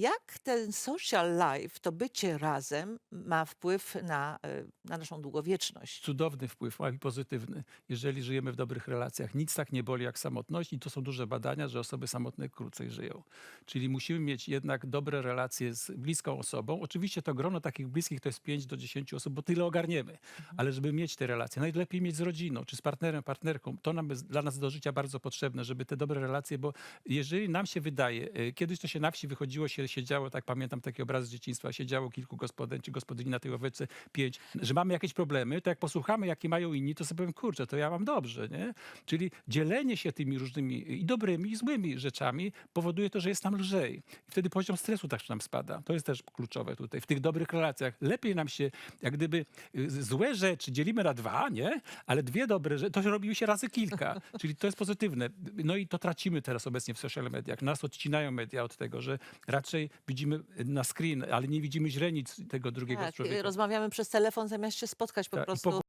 Jak ten social life, to bycie razem ma wpływ na, e, na naszą długowieczność? Cudowny wpływ, a i pozytywny, jeżeli żyjemy w dobrych relacjach. Nic tak nie boli jak samotność i to są duże badania, że osoby samotne krócej żyją. Czyli musimy mieć jednak dobre relacje z bliską osobą. Oczywiście to grono takich bliskich to jest 5 do 10 osób, bo tyle ogarniemy. Ale żeby mieć te relacje, najlepiej mieć z rodziną, czy z partnerem, partnerką. To nam jest dla nas do życia bardzo potrzebne, żeby te dobre relacje, bo jeżeli nam się wydaje, y, kiedyś to się na wsi wychodziło, się siedziało, tak pamiętam taki obraz z dzieciństwa, siedziało kilku gospodyń czy gospodyni na tej ławeczce, pięć, że mamy jakieś problemy, to jak posłuchamy, jakie mają inni, to sobie powiem, kurczę, to ja mam dobrze, nie? Czyli dzielenie się tymi różnymi i dobrymi, i złymi rzeczami powoduje to, że jest nam lżej. I wtedy poziom stresu też nam spada. To jest też kluczowe tutaj. W tych dobrych relacjach lepiej nam się, jak gdyby y, złe rzeczy dzielimy na dwa, nie? Ale dwie dobre rzeczy, to robi się razy kilka. Czyli to jest pozytywne. No i to tracimy teraz obecnie w social mediach. Nas odcinają media od tego, że raczej widzimy na screen, ale nie widzimy źrenic tego drugiego Tak, człowieka. rozmawiamy przez telefon zamiast się spotkać po Tak, i prostu.